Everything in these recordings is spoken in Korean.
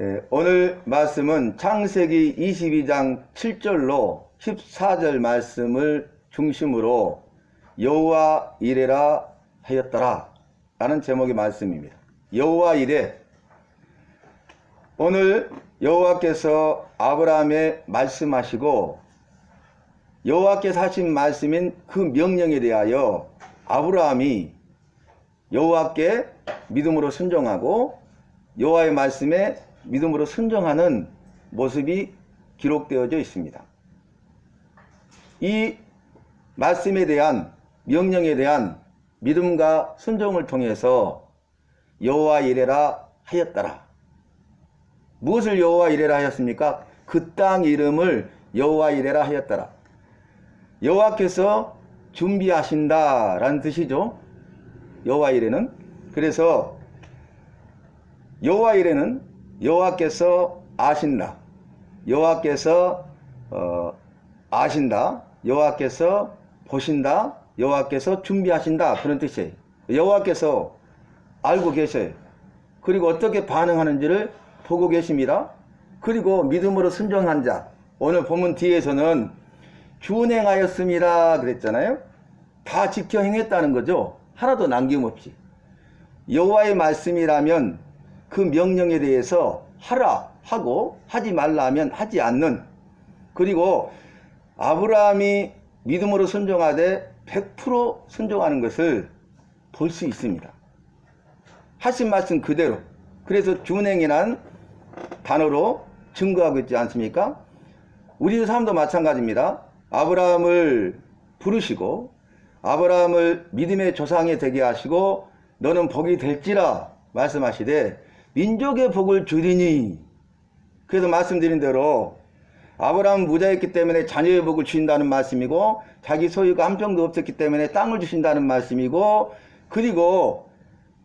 예, 오늘 말씀은 창세기 22장 7절로 14절 말씀을 중심으로 여호와 이레라 하였더라 라는 제목의 말씀입니다. 여호와 이레 오늘 여호와께서 아브라함에 말씀하시고 여호와께서 하신 말씀인 그 명령에 대하여 아브라함이 여호와께 믿음으로 순종하고 여호와의 말씀에 믿음으로 순종하는 모습이 기록되어져 있습니다. 이 말씀에 대한 명령에 대한 믿음과 순종을 통해서 여호와 이레라 하였더라. 무엇을 여호와 이레라 하였습니까? 그 땅 이름을 여호와 이레라 하였더라. 여호와께서 준비하신다라는 뜻이죠. 여호와 이레는 그래서 여호와 이레는 여호와께서 아신다. 여호와께서 어, 아신다. 여호와께서 보신다. 여호와께서 준비하신다. 그런 뜻이에요. 여호와께서 알고 계셔요. 그리고 어떻게 반응하는지를 보고 계십니다. 그리고 믿음으로 순종한 자. 오늘 본문 뒤에서는 준행하였습니다. 그랬잖아요. 다 지켜 행했다는 거죠. 하나도 남김없이. 여호와의 말씀이라면 그 명령에 대해서 하라 하고 하지 말라 하면 하지 않는 그리고 아브라함이 믿음으로 순종하되 100% 순종하는 것을 볼 수 있습니다. 하신 말씀 그대로. 그래서 준행이란 단어로 증거하고 있지 않습니까? 우리 삶도 마찬가지입니다. 아브라함을 부르시고 아브라함을 믿음의 조상이 되게 하시고 너는 복이 될지라 말씀하시되 민족의 복을 주리니. 그래서 말씀드린 대로 아브라함은 무자였기 때문에 자녀의 복을 주신다는 말씀이고 자기 소유가 한 평도 없었기 때문에 땅을 주신다는 말씀이고 그리고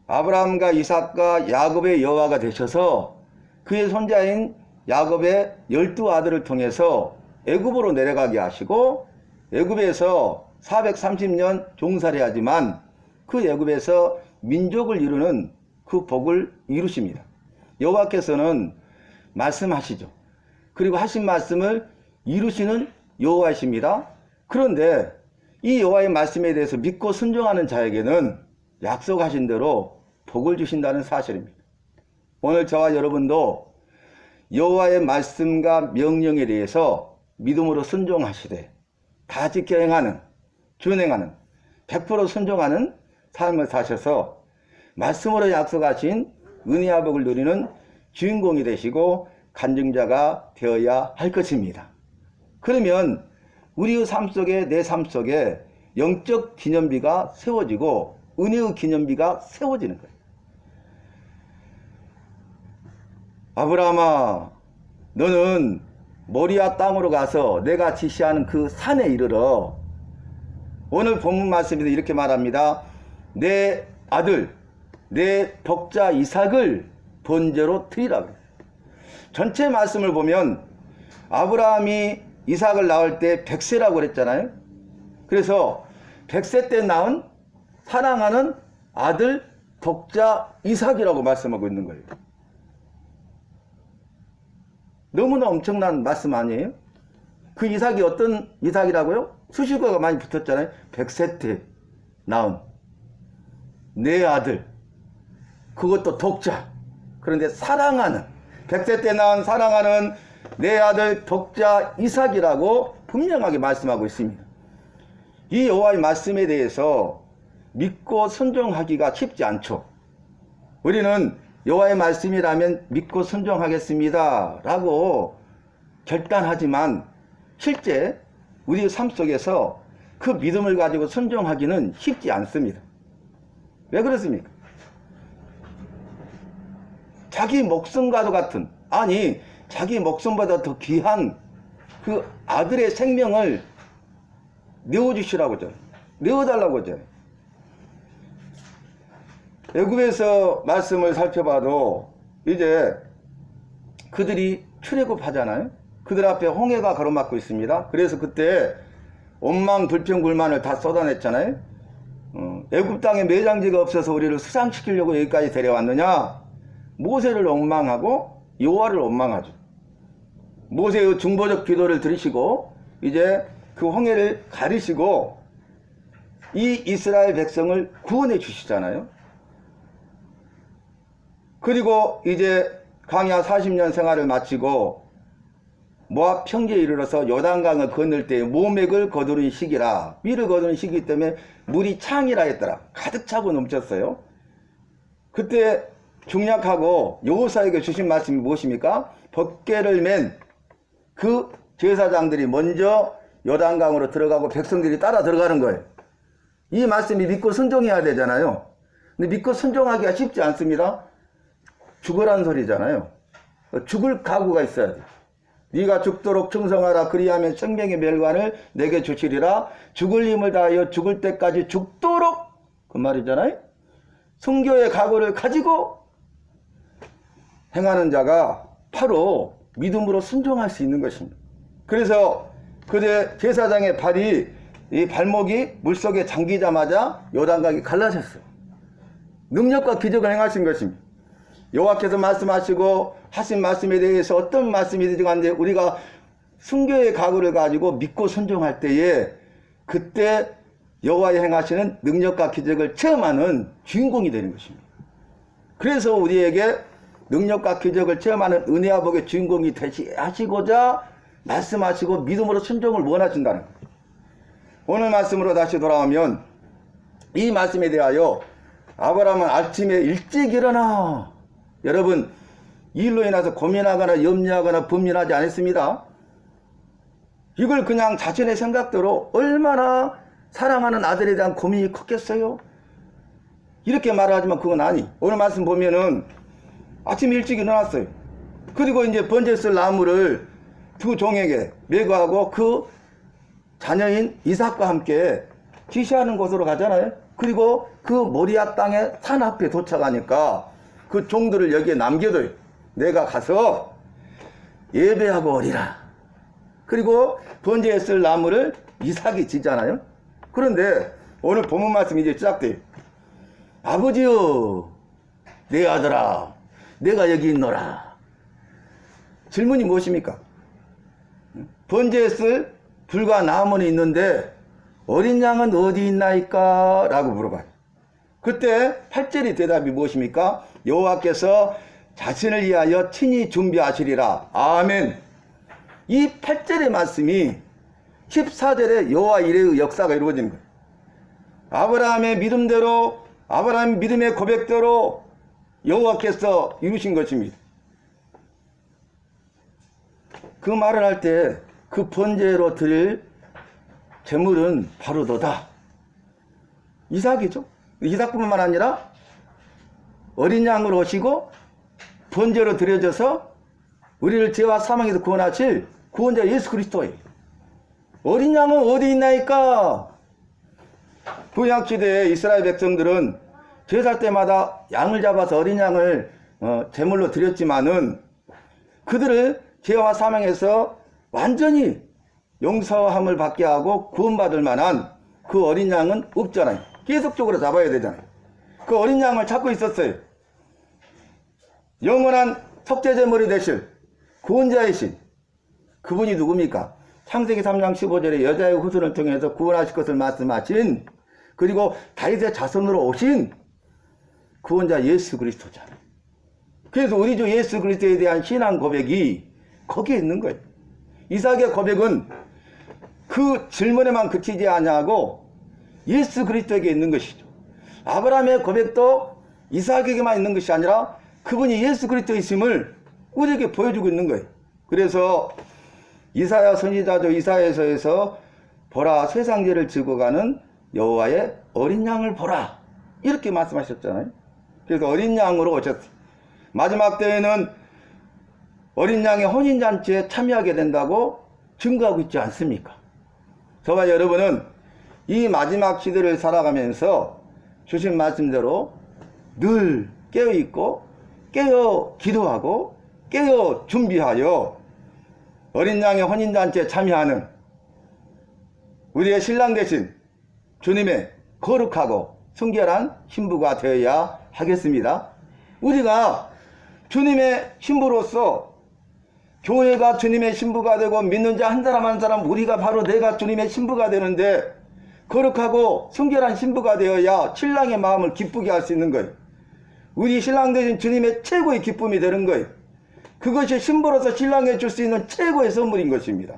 아브라함과 이삭과 야곱의 여호와가 되셔서 그의 손자인 야곱의 열두 아들을 통해서 애굽으로 내려가게 하시고 애굽에서 430년 종살이 하지만 그 애굽에서 민족을 이루는 그 복을 이루십니다. 여호와께서는 말씀하시죠. 그리고 하신 말씀을 이루시는 여호와이십니다. 그런데 이 여호와의 말씀에 대해서 믿고 순종하는 자에게는 약속하신 대로 복을 주신다는 사실입니다. 오늘 저와 여러분도 여호와의 말씀과 명령에 대해서 믿음으로 순종하시되 다 지켜 행하는 준행하는 100% 순종하는 삶을 사셔서 말씀으로 약속하신 은혜와 복을 누리는 주인공이 되시고 간증자가 되어야 할 것입니다. 그러면 우리의 삶 속에 내 삶 속에 영적 기념비가 세워지고 은혜의 기념비가 세워지는 거예요. 아브라함아, 너는 모리아 땅으로 가서 내가 지시하는 그 산에 이르러 오늘 본문 말씀에서 이렇게 말합니다. 내 아들, 내 독자 이삭을 번제로 드리라. 그래요. 전체 말씀을 보면 아브라함이 이삭을 낳을 때 100세라고 그랬잖아요. 그래서 100세 때 낳은 사랑하는 아들 독자 이삭이라고 말씀하고 있는 거예요. 너무나 엄청난 말씀 아니에요? 그 이삭이 어떤 이삭이라고요? 수식어가 많이 붙었잖아요. 100세 때 낳은 내 아들. 그것도 독자. 그런데 사랑하는 100세 때 낳은 사랑하는 내 아들 독자 이삭이라고 분명하게 말씀하고 있습니다. 이 여호와의 말씀에 대해서 믿고 순종하기가 쉽지 않죠. 우리는 여호와의 말씀이라면 믿고 순종하겠습니다라고 결단하지만 실제 우리 삶 속에서 그 믿음을 가지고 순종하기는 쉽지 않습니다. 왜 그렇습니까? 자기 목숨과도 같은 아니 자기 목숨보다 더 귀한 그 아들의 생명을 내어주시라고 죠 내어달라고 하죠. 애굽에서 말씀을 살펴봐도 이제 그들이 출애굽하잖아요. 그들 앞에 홍해가 가로막고 있습니다. 그래서 그때 원망 불평 불만을 다 쏟아냈잖아요. 어, 애굽 땅에 매장지가 없어서 우리를 수상시키려고 여기까지 데려왔느냐? 모세를 엉망하고 여호와를 원망하죠. 모세의 중보적 기도를 들으시고 이제 그 홍해를 가리시고 이 이스라엘 백성을 구원해 주시잖아요. 그리고 이제 광야 40년 생활을 마치고 모압 평지에 이르러서 요단강을 건널 때 모맥을 거두는 시기라 위를 거두는 시기 때문에 물이 창이라 했더라 가득 차고 넘쳤어요 그때 중약하고 여호사에게 주신 말씀이 무엇입니까? 벗개를 맨 그 제사장들이 먼저 요단강으로 들어가고 백성들이 따라 들어가는 거예요. 이 말씀이 믿고 순종해야 되잖아요. 근데 믿고 순종하기가 쉽지 않습니다. 죽으란 소리잖아요. 죽을 각오가 있어야 돼. 네가 죽도록 충성하라. 그리하면 생명의 멸관을 내게 주시리라. 죽을 힘을 다하여 죽을 때까지 죽도록 그 말이잖아요. 성교의 각오를 가지고 행하는 자가 바로 믿음으로 순종할 수 있는 것입니다. 그래서 그대 제사장의 발이 이 발목이 물속에 잠기자마자 요단강이 갈라졌어요. 능력과 기적을 행하신 것입니다. 여호와께서 말씀하시고 하신 말씀에 대해서 어떤 말씀이든지 간데 우리가 순교의 각오를 가지고 믿고 순종할 때에 그때 여호와의 행하시는 능력과 기적을 체험하는 주인공이 되는 것입니다. 그래서 우리에게 능력과 기적을 체험하는 은혜와 복의 주인공이 되시고자 말씀하시고 믿음으로 순종을 원하신다는 거예요. 오늘 말씀으로 다시 돌아오면 이 말씀에 대하여 아브라함은 아침에 일찍 일어나 여러분 이 일로 인해서 고민하거나 염려하거나 분민하지 않았습니다. 이걸 그냥 자신의 생각대로 얼마나 사랑하는 아들에 대한 고민이 컸겠어요? 이렇게 말하지만 그건 아니. 오늘 말씀 보면은 아침 일찍 일어났어요. 그리고 이제 번제 쓸 나무를 두 종에게 매고하고 그 자녀인 이삭과 함께 지시하는 곳으로 가잖아요. 그리고 그 모리아 땅의 산 앞에 도착하니까 그 종들을 여기에 남겨둬요. 내가 가서 예배하고 오리라. 그리고 번제에 쓸 나무를 이삭이 지잖아요. 그런데 오늘 본문 말씀이 이제 시작돼요. 아버지여, 내 아들아, 내가 여기 있노라. 질문이 무엇입니까? 번제에 쓸 불과 나무는 있는데 어린 양은 어디 있나이까? 라고 물어봐요. 그때 8절의 대답이 무엇입니까? 여호와께서 자신을 위하여 친히 준비하시리라. 아멘. 이 8절의 말씀이 14절에 여호와 이레의 역사가 이루어지는 거예요. 아브라함의 믿음대로 아브라함의 믿음의 고백대로 여호와께서 이루신 것입니다. 그 말을 할 때 그 번제로 드릴 제물은 바로 너다. 이삭이죠. 이삭뿐만 아니라 어린 양으로 오시고 번제로 드려져서 우리를 죄와 사망에서 구원하실 구원자 예수 그리스도예요. 어린 양은 어디 있나이까? 구약 시대에 이스라엘 백성들은 제사 때마다 양을 잡아서 어린 양을 어, 제물로 드렸지만은 그들을 죄와 사망에서 완전히 용서함을 받게 하고 구원받을 만한 그 어린 양은 없잖아요. 계속적으로 잡아야 되잖아요. 그 어린 양을 찾고 있었어요. 영원한 속죄제물이 되실 구원자이신 그분이 누굽니까? 창세기 3장 15절에 여자의 후손을 통해서 구원하실 것을 말씀하신 그리고 다윗의 자손으로 오신 구원자 예수 그리스도잖아요. 그래서 우리 주 예수 그리스도에 대한 신앙 고백이 거기에 있는 거예요. 이삭의 고백은 그 질문에만 그치지 아니하고 예수 그리스도에게 있는 것이죠. 아브라함의 고백도 이삭에게만 있는 것이 아니라 그분이 예수 그리스도이심을 우리에게 보여주고 있는 거예요. 그래서 이사야 선지자죠 이사야서에서 보라 세상죄를 지고 가는 여호와의 어린 양을 보라 이렇게 말씀하셨잖아요. 그래서 어린 양으로 오셨어요. 마지막 때에는 어린 양의 혼인 잔치에 참여하게 된다고 증거하고 있지 않습니까? 저와 여러분은 이 마지막 시대를 살아가면서 주신 말씀대로 늘 깨어 있고 깨어 기도하고 깨어 준비하여 어린 양의 혼인잔치에 참여하는 우리의 신랑 대신 주님의 거룩하고 순결한 신부가 되어야 하겠습니다. 우리가 주님의 신부로서 교회가 주님의 신부가 되고 믿는 자 한 사람 한 사람 우리가 바로 내가 주님의 신부가 되는데 거룩하고 순결한 신부가 되어야 신랑의 마음을 기쁘게 할 수 있는 거예요. 우리 신랑 되신 주님의 최고의 기쁨이 되는 거예요. 그것이 신부로서 신랑에 줄수 있는 최고의 선물인 것입니다.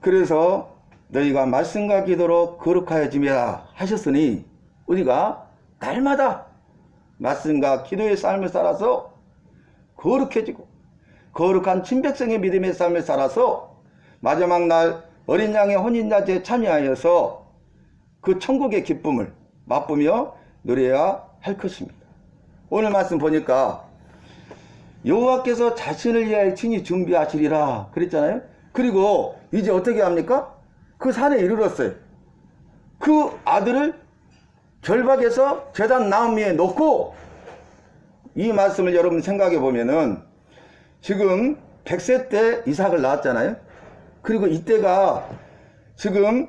그래서 너희가 말씀과 기도로 거룩하여지며 하셨으니 우리가 날마다 말씀과 기도의 삶을 살아서 거룩해지고 거룩한 친백성의 믿음의 삶을 살아서 마지막 날 어린 양의 혼인자제에 참여하여서 그 천국의 기쁨을 맛보며 누려야 할 것입니다. 오늘 말씀 보니까 여호와께서 자신을 위하여 친히 준비하시리라 그랬잖아요. 그리고 이제 어떻게 합니까? 그 산에 이르렀어요. 그 아들을 결박해서 재단 나무 위에 놓고 이 말씀을 여러분 생각해 보면은 지금 100세 때 이삭을 낳았잖아요. 그리고 이때가 지금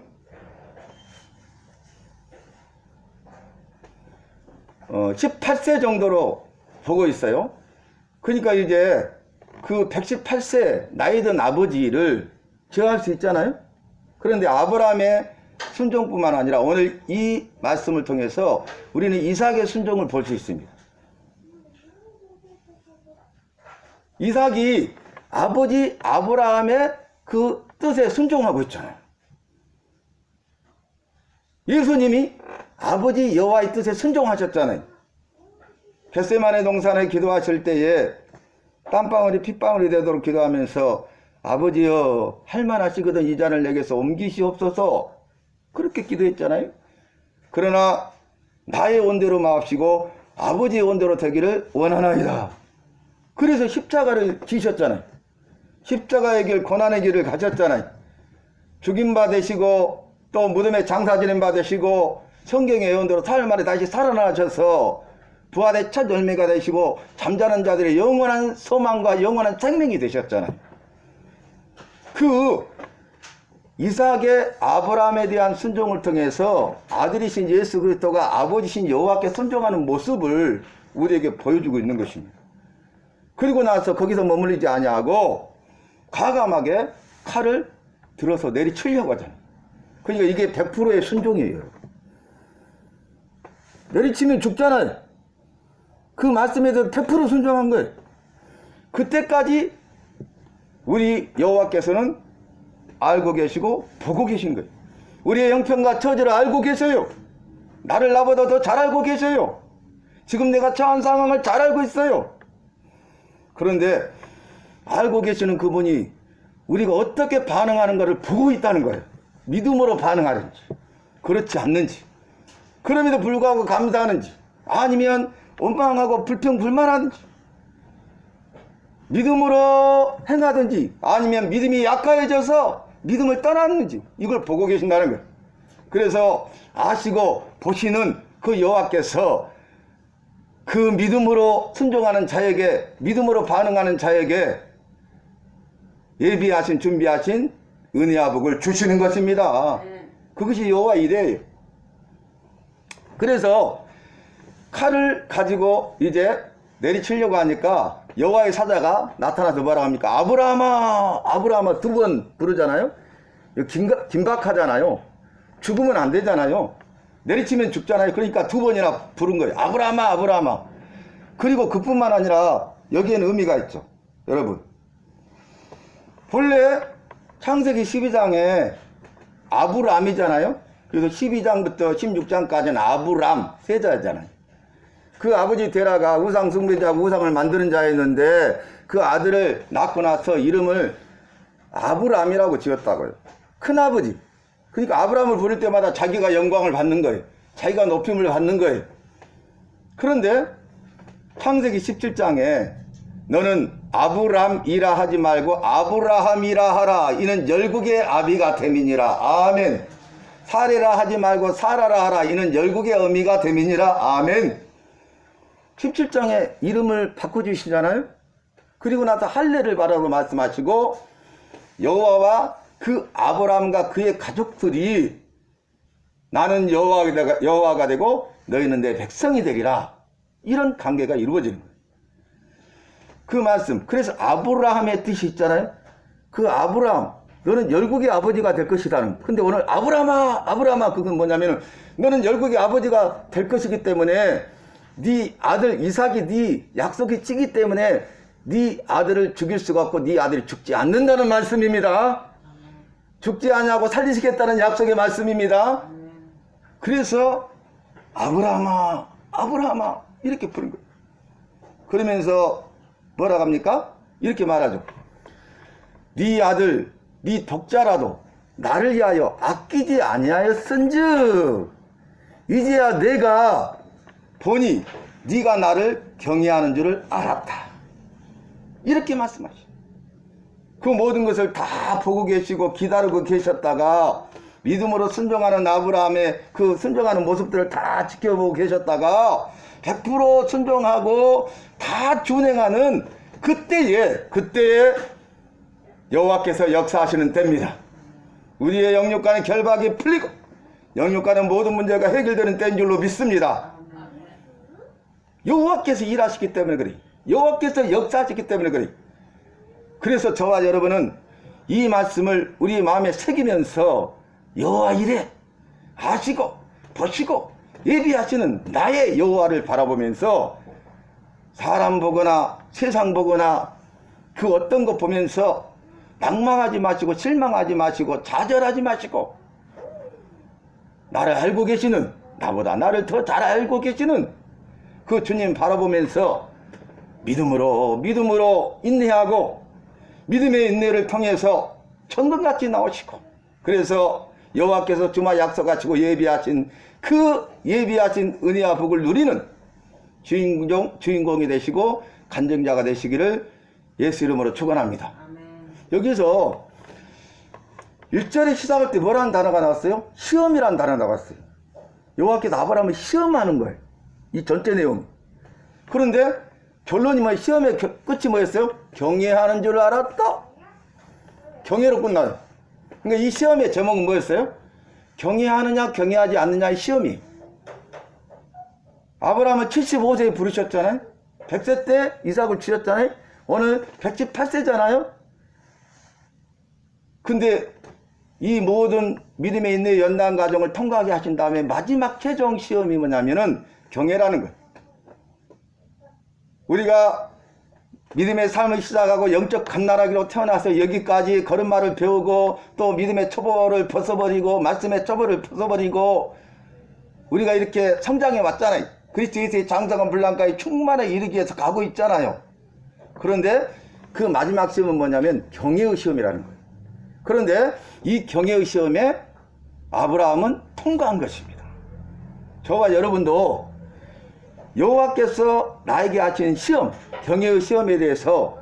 어, 18세 정도로 보고 있어요. 그러니까 이제 그 118세 나이 든 아버지를 제어할 수 있잖아요. 그런데 아브라함의 순종뿐만 아니라 오늘 이 말씀을 통해서 우리는 이삭의 순종을 볼 수 있습니다. 이삭이 아버지 아브라함의 그 뜻에 순종하고 있잖아요. 예수님이 아버지 여호와의 뜻에 순종하셨잖아요. 겟세만의 동산에 기도하실 때에 땀방울이 핏방울이 되도록 기도하면서 아버지여 할만하시거든 이 잔을 내게서 옮기시옵소서 그렇게 기도했잖아요. 그러나 나의 원대로 마옵시고 아버지의 원대로 되기를 원하나이다. 그래서 십자가를 지셨잖아요. 십자가의 길, 고난의 길을 가셨잖아요. 죽임 받으시고 또 무덤에 장사 지냄 받으시고 성경의 예언대로 사흘 만에 다시 살아나셔서 부활의 첫 열매가 되시고 잠자는 자들의 영원한 소망과 영원한 생명이 되셨잖아요. 그 이삭의 아브라함에 대한 순종을 통해서 아들이신 예수 그리스도가 아버지신 여호와께 순종하는 모습을 우리에게 보여주고 있는 것입니다. 그리고 나서 거기서 머물리지 아니하고 과감하게 칼을 들어서 내리치려고 하잖아요. 그러니까 이게 100%의 순종이에요. 내리치면 죽잖아요. 그 말씀에 대해서 100% 순종한 거예요. 그때까지 우리 여호와께서는 알고 계시고 보고 계신 거예요. 우리의 형편과 처지를 알고 계세요. 나를 나보다 더 잘 알고 계세요. 지금 내가 처한 상황을 잘 알고 있어요. 그런데 알고 계시는 그분이 우리가 어떻게 반응하는가를 보고 있다는 거예요. 믿음으로 반응하는지, 그렇지 않는지, 그럼에도 불구하고 감사하는지, 아니면 원망하고 불평불만하는지, 믿음으로 행하든지, 아니면 믿음이 약해져서 믿음을 떠났는지, 이걸 보고 계신다는 거예요. 그래서 아시고 보시는 그 여호와께서 그 믿음으로 순종하는 자에게 믿음으로 반응하는 자에게 예비하신 준비하신 은혜와 복을 주시는 것입니다. 그것이 여호와 이래예요. 그래서 칼을 가지고 이제 내리치려고 하니까 여호와의 사자가 나타나서 뭐라고 합니까? 아브라함아, 아브라함아 두 번 부르잖아요. 이거 긴가, 긴박하잖아요. 죽으면 안 되잖아요. 내리치면 죽잖아요. 그러니까 두 번이나 부른 거예요. 아브라함아, 아브라함아. 그리고 그뿐만 아니라 여기에는 의미가 있죠. 여러분. 본래 창세기 12장에 아브람이잖아요. 그래서 12장부터 16장까지는 아브람 세자잖아요. 그 아버지 데라가 우상 숭배자 우상을 만드는 자였는데 그 아들을 낳고 나서 이름을 아브람이라고 지었다고요. 큰 아버지. 그러니까 아브람을 부를 때마다 자기가 영광을 받는 거예요. 자기가 높임을 받는 거예요. 그런데 창세기 17장에 너는 아브람이라 하지 말고 아브라함이라 하라. 이는 열국의 아비가 됨이니라. 아멘. 사례라 하지 말고 사라라 하라. 이는 열국의 어미가 됨이니라. 아멘. 17장에 이름을 바꿔주시잖아요. 그리고 나서 할례를 바라고 말씀하시고 여호와와 그 아브라함과 그의 가족들이 나는 여호와가, 여호와가 되고 너희는 내 백성이 되리라. 이런 관계가 이루어지는 거예요. 그 말씀. 그래서 아브라함의 뜻이 있잖아요. 그 아브라함, 너는 열국의 아버지가 될 것이다는. 근데 오늘 아브라함아, 아브라함아, 그건 뭐냐면은 너는 열국의 아버지가 될 것이기 때문에 네 아들 이삭이 네 약속이 찌기 때문에 네 아들을 죽일 수가 없고 네 아들이 죽지 않는다는 말씀입니다. 죽지 않냐고 살리시겠다는 약속의 말씀입니다. 그래서 아브라함아, 아브라함아 이렇게 부른 거예요. 그러면서 뭐라 합니까? 이렇게 말하죠. 네 아들, 네 독자라도 나를 위하여 아끼지 아니하였은즉 이제야 내가 보니 네가 나를 경외하는 줄을 알았다. 이렇게 말씀하시죠. 그 모든 것을 다 보고 계시고 기다리고 계셨다가 믿음으로 순종하는 아브라함의 그 순종하는 모습들을 다 지켜보고 계셨다가 100% 순종하고 다 준행하는 그때에 그때에 여호와께서 역사하시는 때입니다. 우리의 영육간의 결박이 풀리고 영육간의 모든 문제가 해결되는 때인 줄로 믿습니다. 여호와께서 일하시기 때문에 그래. 여호와께서 역사하시기 때문에 그래. 그래서 저와 여러분은 이 말씀을 우리 마음에 새기면서 여호와 이래 아시고 보시고 예비하시는 나의 여호와를 바라보면서 사람 보거나 세상 보거나 그 어떤 것 보면서 낭망하지 마시고 실망하지 마시고 좌절하지 마시고 나를 알고 계시는 나보다 나를 더 잘 알고 계시는 그 주님 바라보면서 믿음으로 믿음으로 인내하고 믿음의 인내를 통해서 천금같이 나오시고 그래서 여호와께서 주마 약속하시고 예비하신 그 예비하신 은혜와 복을 누리는 주인공 주인공이 되시고 간증자가 되시기를 예수 이름으로 축원합니다. 여기서 1절에 시작할 때 뭐라는 단어가 나왔어요? 시험이라는 단어가 나왔어요. 여호와께서 아브라함을 시험하는 거예요. 이 전체 내용이. 그런데 결론이 뭐 시험의 겨- 끝이 뭐였어요? 경외하는 줄 알았다. 경외로 끝나요. 그러니까 이 시험의 제목은 뭐였어요? 경외하느냐 경외하지 않느냐의 시험이. 아브라함은 75세에 부르셨잖아요. 100세 때 이삭을 주셨잖아요. 오늘 118세잖아요. 근데 이 모든 믿음에 있는 연단 과정을 통과하게 하신 다음에 마지막 최종 시험이 뭐냐면은 경애라는 거예요. 우리가 믿음의 삶을 시작하고 영적 갓나라기로 태어나서 여기까지 걸음마를 배우고 또 믿음의 초보를 벗어버리고 말씀의 초보를 벗어버리고 우리가 이렇게 성장해 왔잖아요. 그리스도의 장성한 분란까지 충만에 이르기 위해서 가고 있잖아요. 그런데 그 마지막 시험은 뭐냐면 경애의 시험이라는 거예요. 그런데 이 경애의 시험에 아브라함은 통과한 것입니다. 저와 여러분도 여호와께서 나에게 하신 시험, 경애의 시험에 대해서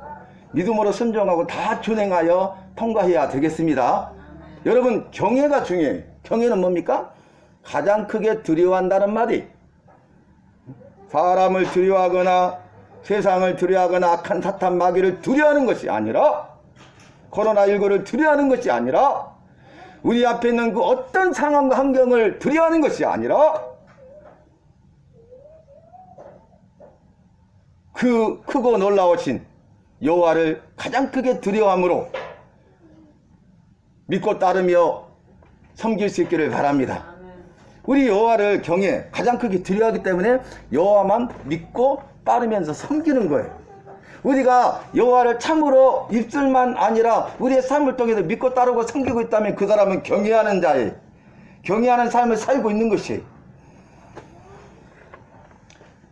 믿음으로 순종하고 다 준행하여 통과해야 되겠습니다. 여러분 경애가 중요해요. 경애는 뭡니까? 가장 크게 두려워한다는 말이 사람을 두려워하거나 세상을 두려워하거나 악한 사탄 마귀를 두려워하는 것이 아니라 코로나19를 두려워하는 것이 아니라 우리 앞에 있는 그 어떤 상황과 환경을 두려워하는 것이 아니라 그 크고 놀라우신 여호와를 가장 크게 두려워함으로 믿고 따르며 섬길 수 있기를 바랍니다. 우리 여호와를 경외 가장 크게 두려워하기 때문에 여호와만 믿고 따르면서 섬기는 거예요. 우리가 여호와를 참으로 입술만 아니라 우리의 삶을 통해서 믿고 따르고 섬기고 있다면 그 사람은 경외하는 자예요. 경외하는 삶을 살고 있는 것이에요.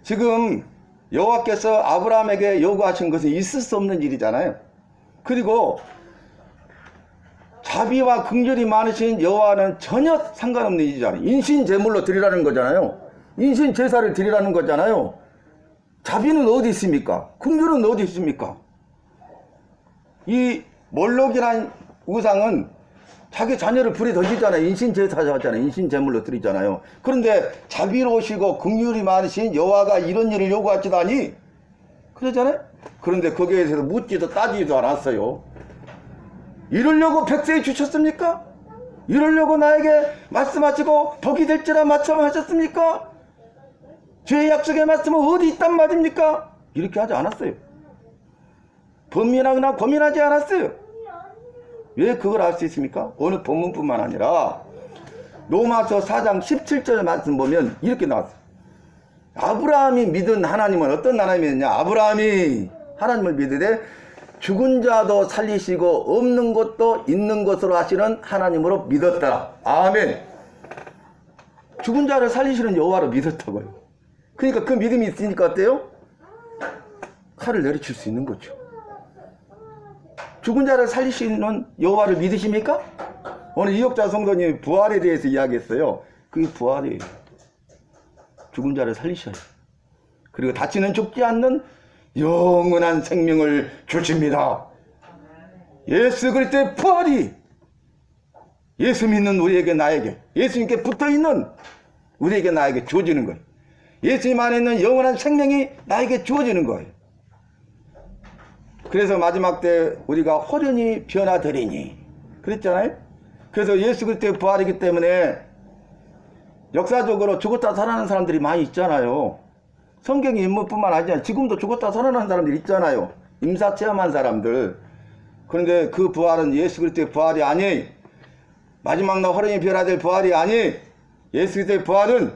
지금 여호와께서 아브라함에게 요구하신 것은 있을 수 없는 일이잖아요. 그리고 자비와 긍휼이 많으신 여호와는 전혀 상관없는 일이잖아요. 인신 제물로 드리라는 거잖아요. 인신 제사를 드리라는 거잖아요. 자비는 어디 있습니까? 긍휼은 어디 있습니까? 이 몰록이란 우상은 자기 자녀를 불에 던지잖아요. 인신 제사를 하잖아요. 인신 제물로 드리잖아요. 그런데 자비로우시고 긍휼이 많으신 여호와가 이런 일을 요구하시다니 그러잖아요. 그런데 거기에 대해서 묻지도 따지지도 않았어요. 이러려고 백세에 주셨습니까? 이러려고 나에게 말씀하시고 복이 될지라 말씀하셨습니까? 죄의 약속의 말씀은 어디 있단 말입니까? 이렇게 하지 않았어요. 범민하거나 고민하지 않았어요. 왜 그걸 알 수 있습니까? 오늘 본문뿐만 아니라 로마서 4장 17절 말씀 보면 이렇게 나왔어요. 아브라함이 믿은 하나님은 어떤 하나님이었냐? 아브라함이 하나님을 믿으되 죽은 자도 살리시고 없는 것도 있는 것으로 하시는 하나님으로 믿었다. 아멘. 죽은 자를 살리시는 여호와로 믿었다고요. 그러니까 그 믿음이 있으니까 어때요? 칼을 내려칠 수 있는 거죠. 죽은 자를 살리시는 여호와를 믿으십니까? 오늘 이역자 성도님 부활에 대해서 이야기했어요. 그게 부활이에요. 죽은 자를 살리셔요. 그리고 다치는 죽지 않는 영원한 생명을 주십니다. 예수 그리스도의 부활이 예수 믿는 우리에게 나에게 예수님께 붙어 있는 우리에게 나에게 주어지는 거예요. 예수님 안에 있는 영원한 생명이 나에게 주어지는 거예요. 그래서 마지막 때 우리가 호련히 변화되리니 그랬잖아요. 그래서 예수 그리스도의 부활이기 때문에 역사적으로 죽었다 살아난 사람들이 많이 있잖아요. 성경의 인물뿐만 아니라 지금도 죽었다 살아난 사람들이 있잖아요. 임사 체험한 사람들. 그런데 그 부활은 예수 그리스도의 부활이 아니 마지막 날 호련히 변화될 부활이 아니 예수 그리스도의 부활은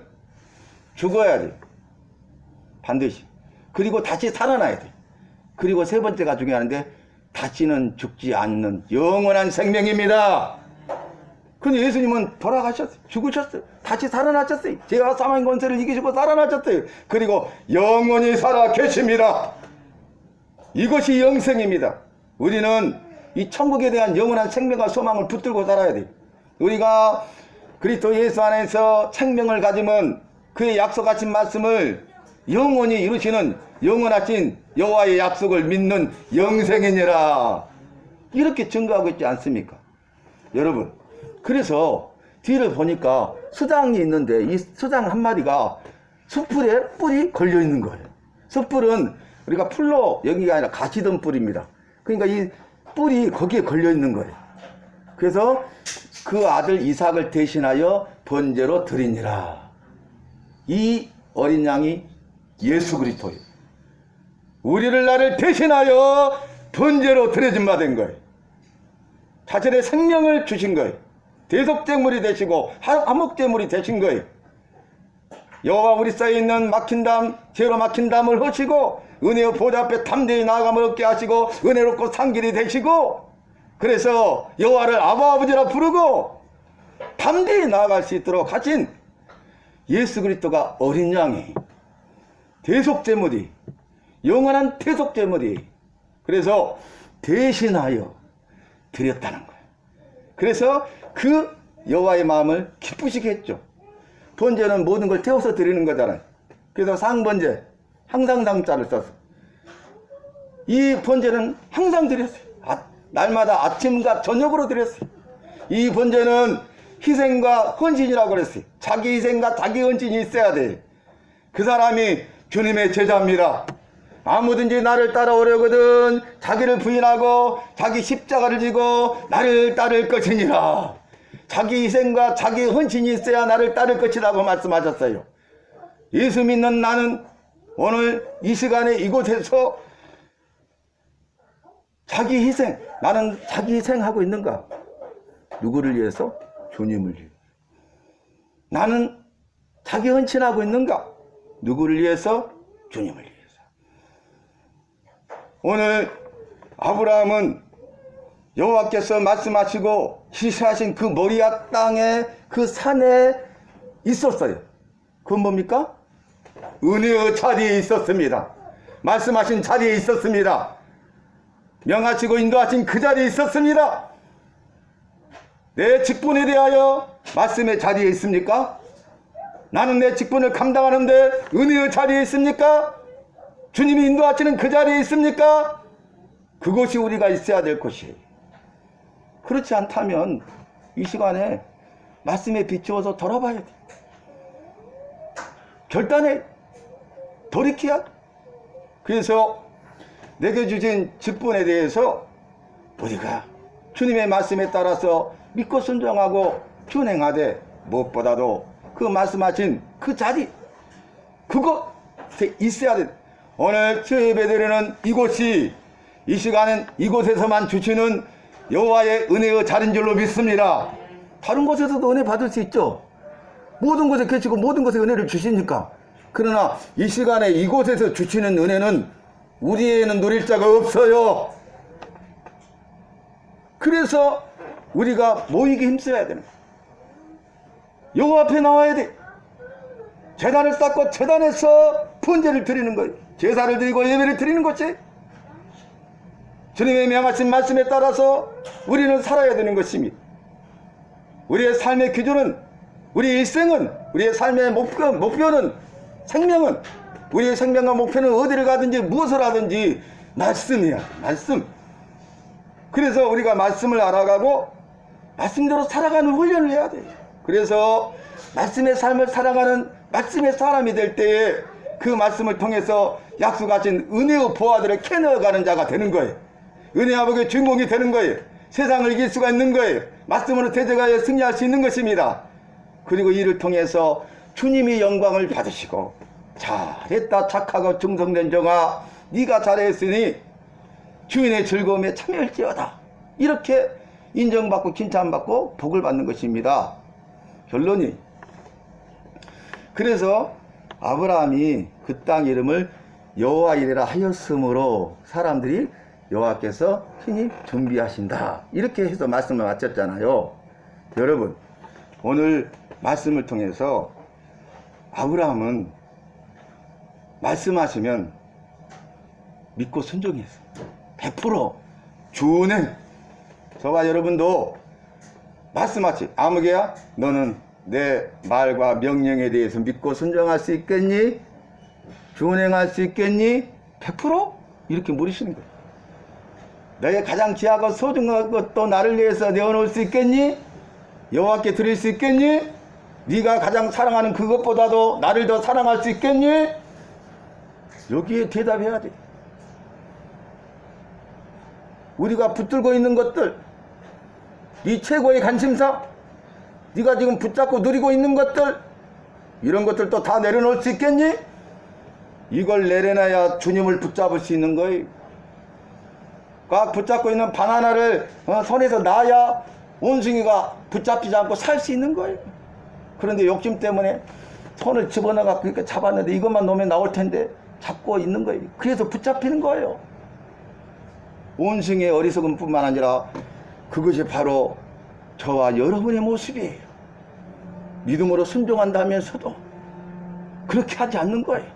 죽어야 돼. 반드시. 그리고 다시 살아나야 돼. 그리고 세 번째가 중요한데 다시는 죽지 않는 영원한 생명입니다. 근데 예수님은 돌아가셨어요. 죽으셨어요. 다시 살아나셨어요. 제가 사망 권세를 이기시고 살아나셨어요. 그리고 영원히 살아 계십니다. 이것이 영생입니다. 우리는 이 천국에 대한 영원한 생명과 소망을 붙들고 살아야 돼. 우리가 그리스도 예수 안에서 생명을 가지면 그의 약속하신 말씀을 영원히 이루시는 영원하신 여호와의 약속을 믿는 영생이니라. 이렇게 증거하고 있지 않습니까? 여러분, 그래서 뒤를 보니까 수당이 있는데 이 수당 한 마리가 숯불에 뿔이 걸려 있는 거예요. 숯불은 우리가 풀로 여기가 아니라 가시던 뿔입니다. 그러니까 이 뿔이 거기에 걸려 있는 거예요. 그래서 그 아들 이삭을 대신하여 번제로 드리니라. 이 어린 양이 예수 그리스도예요. 우리를 나를 대신하여 번제로 드려진 바 된 거예요. 자신의 생명을 주신 거예요. 대속제물이 되시고 화목제물이 되신 거예요. 여호와 우리 사이에 있는 막힌 담, 죄로 막힌 담을 허시고 은혜의 보좌 앞에 담대히 나아감을 얻게 하시고 은혜롭고 상길이 되시고 그래서 여호와를 아바 아버지라 부르고 담대히 나아갈 수 있도록 하신 예수 그리스도가 어린 양이 대속제물이 영원한 대속제물이 그래서 대신하여 드렸다는 거예요. 그래서 그 여호와의 마음을 기쁘시게 했죠. 번제는 모든 걸 태워서 드리는 거잖아요. 그래서 상번제 항상 상자를 써서 이 번제는 항상 드렸어요. 아, 날마다 아침과 저녁으로 드렸어요. 이 번제는 희생과 헌신이라고 그랬어요. 자기 희생과 자기 헌신이 있어야 돼. 그 사람이 주님의 제자입니다. 아무든지 나를 따라오려거든 자기를 부인하고 자기 십자가를 지고 나를 따를 것이니라. 자기 희생과 자기 헌신이 있어야 나를 따를 것이라고 말씀하셨어요. 예수 믿는 나는 오늘 이 시간에 이곳에서 자기 희생, 나는 자기 희생하고 있는가? 누구를 위해서? 주님을 위해. 나는 자기 헌신하고 있는가? 누구를 위해서? 주님을 위해서. 오늘 아브라함은 여호와께서 말씀하시고 지시하신 그 모리아 땅에 그 산에 있었어요. 그건 뭡니까? 은혜의 자리에 있었습니다. 말씀하신 자리에 있었습니다. 명하시고 인도하신 그 자리에 있었습니다. 내 직분에 대하여 말씀의 자리에 있습니까? 나는 내 직분을 감당하는데 은혜의 자리에 있습니까? 주님이 인도하시는 그 자리에 있습니까? 그것이 우리가 있어야 될 것이에요. 그렇지 않다면 이 시간에 말씀에 비추어서 돌아봐야 돼. 결단해. 돌이켜야 돼. 그래서 내게 주신 직분에 대해서 우리가 주님의 말씀에 따라서 믿고 순종하고 준행하되 무엇보다도 그 말씀하신 그 자리 그곳에 있어야 돼. 오늘 주의 예배 드리는 이곳이 이 시간은 이곳에서만 주시는 여호와의 은혜의 자리인 줄로 믿습니다. 다른 곳에서도 은혜 받을 수 있죠. 모든 곳에 계시고 모든 곳에 은혜를 주시니까. 그러나 이 시간에 이곳에서 주시는 은혜는 우리에는 누릴 자가 없어요. 그래서 우리가 모이기 힘써야 되는 거예요. 여호와 앞에 나와야 돼. 재단을 쌓고 재단에서 분제를 드리는 거예요. 제사를 드리고 예배를 드리는 것이 주님의 명하신 말씀에 따라서 우리는 살아야 되는 것입니다. 우리의 삶의 기준은 우리의 일생은 우리의 삶의 목표, 목표는 생명은 우리의 생명과 목표는 어디를 가든지 무엇을 하든지 말씀이야 말씀 그래서 우리가 말씀을 알아가고 말씀대로 살아가는 훈련을 해야 돼요 그래서 말씀의 삶을 살아가는 말씀의 사람이 될 때에 그 말씀을 통해서 약속하신 은혜의 보화들을 캐내어가는 자가 되는 거예요. 은혜 아버지의 주인공이 되는 거예요. 세상을 이길 수가 있는 거예요. 말씀으로 대적하여 승리할 수 있는 것입니다. 그리고 이를 통해서 주님이 영광을 받으시고 잘했다 착하고 충성된 종아 네가 잘했으니 주인의 즐거움에 참여할지어다. 이렇게 인정받고 칭찬받고 복을 받는 것입니다 결론이. 그래서 아브라함이 그 땅 이름을 여호와이라 하였으므로 사람들이 여호와께서 친히 준비하신다. 이렇게 해서 말씀을 마쳤잖아요. 여러분 오늘 말씀을 통해서 아브라함은 말씀하시면 믿고 순종했어. 100% 주는. 저와 여러분도 말씀하시 아무개야 너는 내 말과 명령에 대해서 믿고 순종할 수 있겠니? 준행할 수 있겠니? 100% 이렇게 물으시는 거예요. 너의 가장 귀하고 소중한 것도 나를 위해서 내어놓을 수 있겠니? 여호와께 드릴 수 있겠니? 네가 가장 사랑하는 그것보다도 나를 더 사랑할 수 있겠니? 여기에 대답해야 돼. 우리가 붙들고 있는 것들, 네 최고의 관심사, 네가 지금 붙잡고 누리고 있는 것들, 이런 것들도 다 내려놓을 수 있겠니? 이걸 내려놔야 주님을 붙잡을 수 있는 거예요. 꽉 붙잡고 있는 바나나를 어, 손에서 놔야 원숭이가 붙잡히지 않고 살 수 있는 거예요. 그런데 욕심 때문에 손을 집어넣어 그렇게 잡았는데 이것만 놓으면 나올 텐데 잡고 있는 거예요. 그래서 붙잡히는 거예요. 원숭이의 어리석음뿐만 아니라 그것이 바로 저와 여러분의 모습이에요. 믿음으로 순종한다면서도 그렇게 하지 않는 거예요.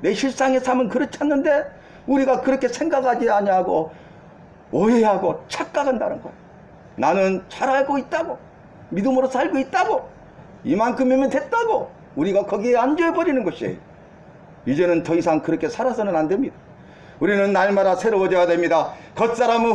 내 실상의 삶은 그렇지 않는데 우리가 그렇게 생각하지 아니하고 오해하고 착각한다는 거예요. 나는 잘 알고 있다고 믿음으로 살고 있다고 이만큼이면 됐다고 우리가 거기에 앉아버리는 것이에요. 이제는 더 이상 그렇게 살아서는 안 됩니다. 우리는 날마다 새로워져야 됩니다. 겉사람은